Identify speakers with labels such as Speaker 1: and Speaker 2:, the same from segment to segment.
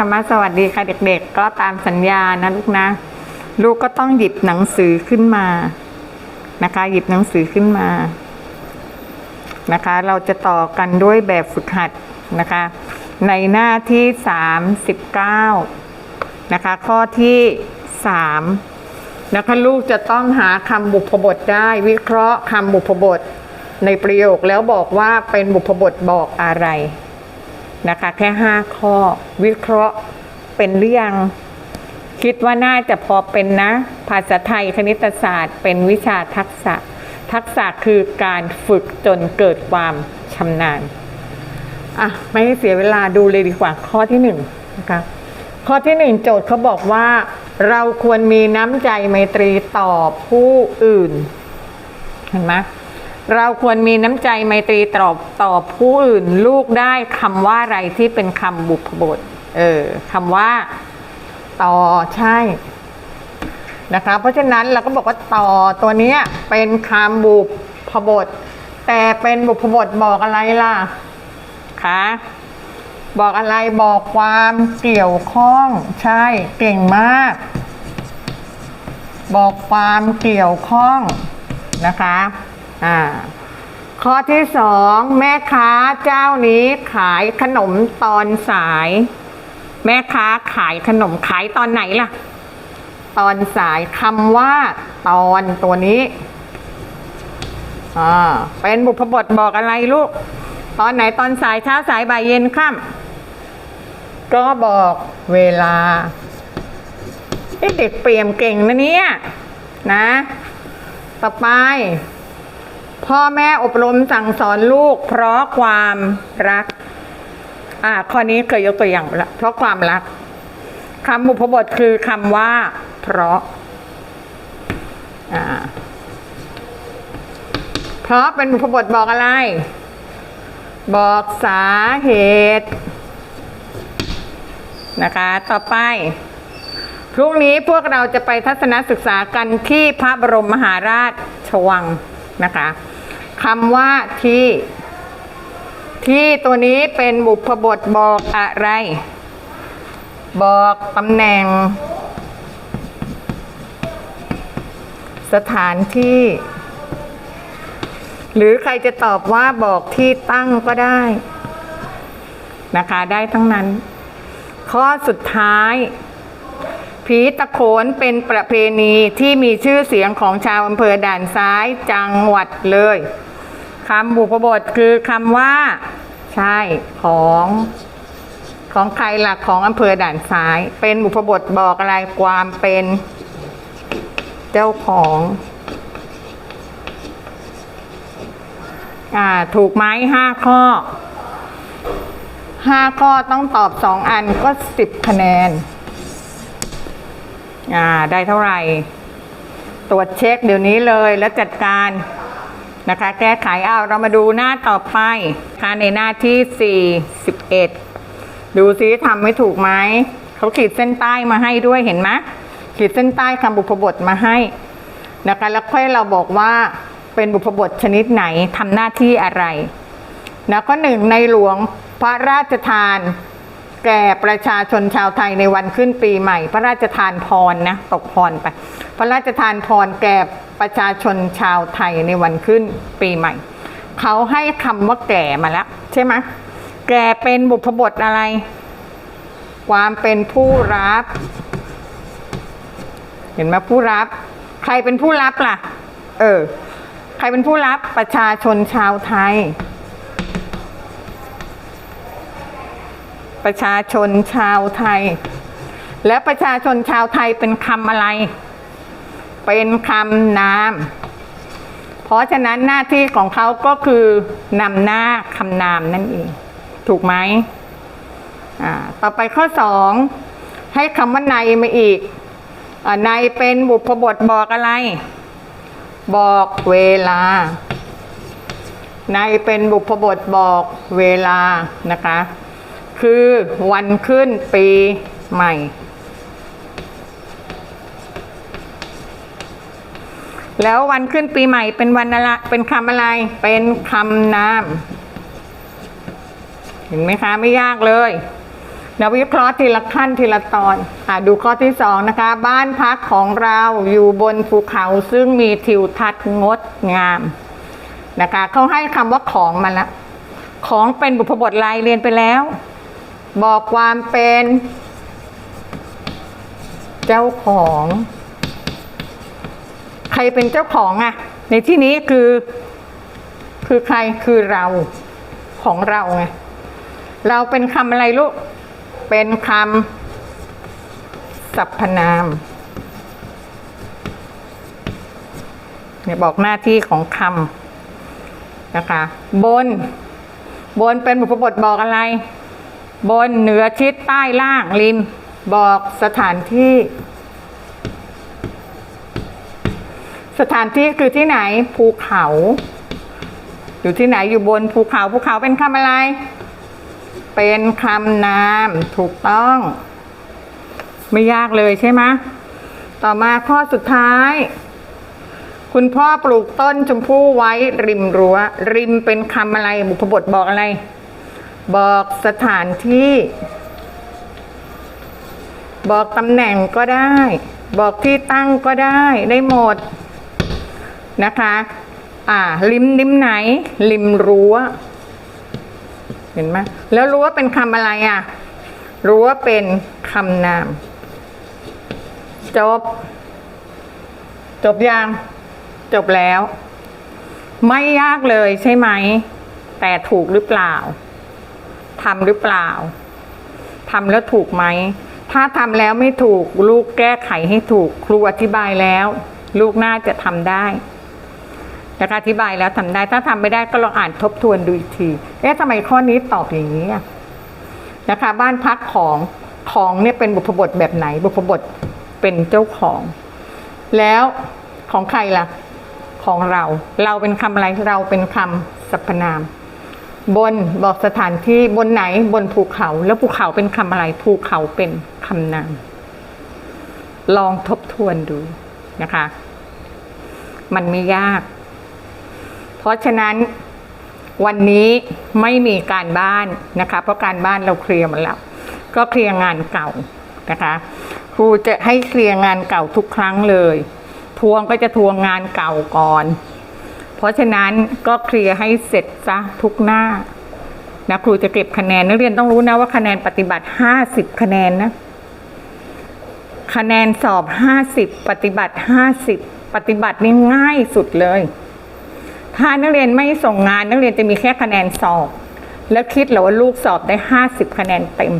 Speaker 1: รรมะสวัสดีค่ะเด็ก ๆ ก็ตามสัญญานะลูกนะ ลูกก็ต้องหยิบหนังสือขึ้นมานะคะ หยิบหนังสือขึ้นมานะคะ เราจะต่อกันด้วยแบบฝึกหัดนะคะ ในหน้าที่สามสิบเก้านะคะ ข้อที่สามนะคะลูกจะต้องหาคำบุพบทได้ วิเคราะห์คำบุพบทในประโยคแล้วบอกว่าเป็นบุพบทบอกอะไร นะคะ แค่ 5 ข้อ วิเคราะห์เป็นหรือยัง คิดว่าน่าจะพอเป็นนะ ภาษาไทยคณิตศาสตร์ เป็นวิชาทักษะ ทักษะคือการฝึกจนเกิดความชำนาญอะไม่ให้เสียเวลาดูเลยดีกว่าข้อที่หนึ่งนะคะข้อที่หนึ่งโจทย์เขาบอกว่า เราควรมีน้ำใจไมตรีต่อผู้อื่น เห็นไหม เราควรมีน้ำใจไมตรีต่อต่อผู้อื่นลูกได้คำว่าอะไรที่เป็นคำบุพบท เออคำว่า ต่อใช่นะคะ เพราะฉะนั้นเราก็บอกว่าต่อตัวนี้เป็นคำบุพบท แต่เป็นบุพบทบอกอะไรล่ะคะบอกอะไรบอกความเกี่ยวข้องใช่เก่งมาก บอกความเกี่ยวข้องนะคะ อ่าข้อที่สองแม่ค้าเจ้านี้ขายขนมตอนสาย แม่ค้าขายขนมขายตอนไหนล่ะ ตอนสายคำว่า ตอนตัวนี้อ่าเป็นบุพบทบอกอะไรลูก ตอนไหนตอนสายเช้าสายบ่ายเย็นค่ำก็บอกเวลาเด็กเปรียมเก่งนะเนี่ยนะ ต่อไป พ่อแม่อบรมสั่งสอนลูก เพราะความรัก อ่า ข้อนี้เคยยกตัวอย่างไปแล้วเพราะความรักคำบุพบทคือคำว่า เพราะ อ่า เพราะเป็นบุพบทบอกอะไร บอกสาเหตุ นะคะ ต่อไปพรุ่งนี้พวกเราจะไปทัศนศึกษากันที่พระบรมมหาราชวังนะคะ คำว่าที่ ที่ตัวนี้เป็นบุพบทบอกอะไร บอกตำแหน่ง สถานที่ หรือใครจะตอบว่าบอกที่ตั้งก็ได้ นะคะได้ทั้งนั้น ข้อสุดท้ายผีตะโขนเป็นประเพณีที่มีชื่อเสียงของชาวอำเภอด่านซ้ายจังหวัดเลย คำบุพบทคือคำว่า ใช่ของ ของใครหลักของอำเภอด่านซ้าย เป็นบุพบทบอกอะไรความเป็นเจ้าของอ่าถูกไหมห้าข้อห้าข้อต้องตอบสองอันก็สิบคะแนน อ่า ได้เท่าไหร่ ตรวจเช็คเดี๋ยวนี้เลยแล้วจัดการ นะคะ แก้ไขเอาเรามาดูหน้าต่อไปค่ะในหน้าที่ 41 ดูซิทำไม่ถูกไหมเขาขีดเส้นใต้มาให้ด้วยเห็นไหมขีดเส้นใต้คำบุพบทมาให้นะคะแล้วค่อยเราบอกว่าเป็นบุพบทชนิดไหนทำหน้าที่อะไรนะข้อหนึ่งในหลวงพระราชทาน แก่ประชาชนชาวไทยในวันขึ้นปีใหม่ พระราชทานพรนะตกพรไป พระราชทานพรแก่ประชาชนชาวไทยในวันขึ้นปีใหม่ เขาให้คำว่าแก่มาแล้ว ใช่ไหมแก่เป็นบุพบทอะไร ความเป็นผู้รับ เห็นไหมผู้รับ ใครเป็นผู้รับล่ะ เออ ใครเป็นผู้รับประชาชนชาวไทย ประชาชนชาวไทย และประชาชนชาวไทยเป็นคำอะไร เป็นคำนามเพราะฉะนั้นหน้าที่ของเขาก็คือนำหน้าคำนามนั่นเอง ถูกไหมต่อไปข้อสองให้คำว่าในมาอีกอ่าในเป็นบุพบทบอกอะไร บอกเวลา ในเป็นบุพบทบอกเวลานะคะ คือวันขึ้นปีใหม่ แล้ววันขึ้นปีใหม่เป็นวันอะไรเป็นคำอะไร เป็นคำนาม เห็นไหมคะไม่ยากเลยเราวิเคราะห์ทีละขั้นทีละตอนอะดูข้อที่สองนะคะ บ้านพักของเราอยู่บนภูเขาซึ่งมีทิวทัศน์งดงามนะคะเขาให้คำว่าของมาละ ของเป็นบุพบทลายเรียนไปแล้ว บอกความเป็นเจ้าของ ใครเป็นเจ้าของอะในที่นี้คือ คือใครคือเราของเราไงเราเป็นคำอะไรลูก เป็นคำสรรพนามเนี่ยบอกหน้าที่ของคำนะคะ บน บนเป็นบุพบทบอกอะไร บนเหนือชิดใต้ล่างริม บอกสถานที่ สถานที่คือที่ไหนภูเขา อยู่ที่ไหนอยู่บนภูเขาภูเขาเป็นคำอะไร เป็นคำนามถูกต้อง ไม่ยากเลยใช่ไหมต่อมาข้อสุดท้าย คุณพ่อปลูกต้นชมพู่ไว้ริมรั้วริมเป็นคำอะไรบุพบทบอกอะไร บอกสถานที่ บอกตำแหน่งก็ได้ บอกที่ตั้งก็ได้ได้หมดนะคะอ่าริมริมไหน ริมรั้ว เห็นไหมแล้วรั้วเป็นคำอะไรอะ รั้วเป็นคำนาม จบ จบยัง จบแล้ว ไม่ยากเลยใช่ไหม แต่ถูกหรือเปล่า ทำหรือเปล่าทำแล้วถูกไหม ถ้าทำแล้วไม่ถูกลูกแก้ไขให้ถูก ครูอธิบายแล้ว ลูกน่าจะทำได้นะคะอธิบายแล้วทำได้ถ้าทำไม่ได้ก็ลองอ่านทบทวนดูอีกทีเอ๊ะทำไมข้อนี้ตอบอย่างนี้อะนะคะบ้านพักของของเนี่ยเป็นบุพบทแบบไหน บุพบทเป็นเจ้าของ แล้วของใครล่ะ ของเรา เราเป็นคำอะไรเราเป็นคำสรรพนาม บนบอกสถานที่บนไหนบนภูเขา แล้วภูเขาเป็นคำอะไรภูเขาเป็นคำนามลองทบทวนดูนะคะ มันไม่ยาก เพราะฉะนั้นวันนี้ไม่มีการบ้านนะคะ เพราะการบ้านเราเคลียร์มดแล้ว ก็เคลียร์งานเก่านะคะ ครูจะให้เคลียร์งานเก่าทุกครั้งเลย ทวงก็จะทวงงานเก่าก่อน เพราะฉะนั้นก็เคลียร์ให้เสร็จซะทุกหน้านะครูจะเก็บคะแนนนักเรียนต้องรู้นะว่าคะแนนปฏิบัติ 50 คะแนนนะคะแนนสอบ 50 ปฏิบัติ 50 ปฏิบัตินี่ง่ายสุดเลย ถ้านักเรียนไม่ส่งงานนักเรียนจะมีแค่คะแนนสอบ แล้วคิดเหรอว่าลูกสอบได้ 50 คะแนนเต็ม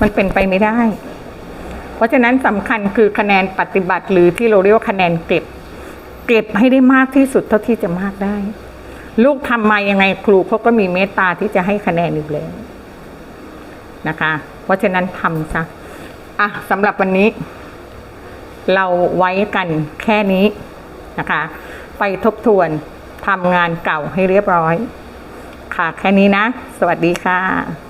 Speaker 1: มันเป็นไปไม่ได้ เพราะฉะนั้นสำคัญคือคะแนนปฏิบัติหรือที่เราเรียกว่าคะแนนเก็บ เก็บให้ได้มากที่สุดเท่าที่จะมากได้ ลูกทำมายังไงครูเขาก็มีเมตตาที่จะให้คะแนนอยู่แล้วนะคะ เพราะฉะนั้นทำซะอะสำหรับวันนี้ เราไว้กันแค่นี้นะคะ ไปทบทวนทำงานเก่าให้เรียบร้อย ค่ะแค่นี้นะ สวัสดีค่ะ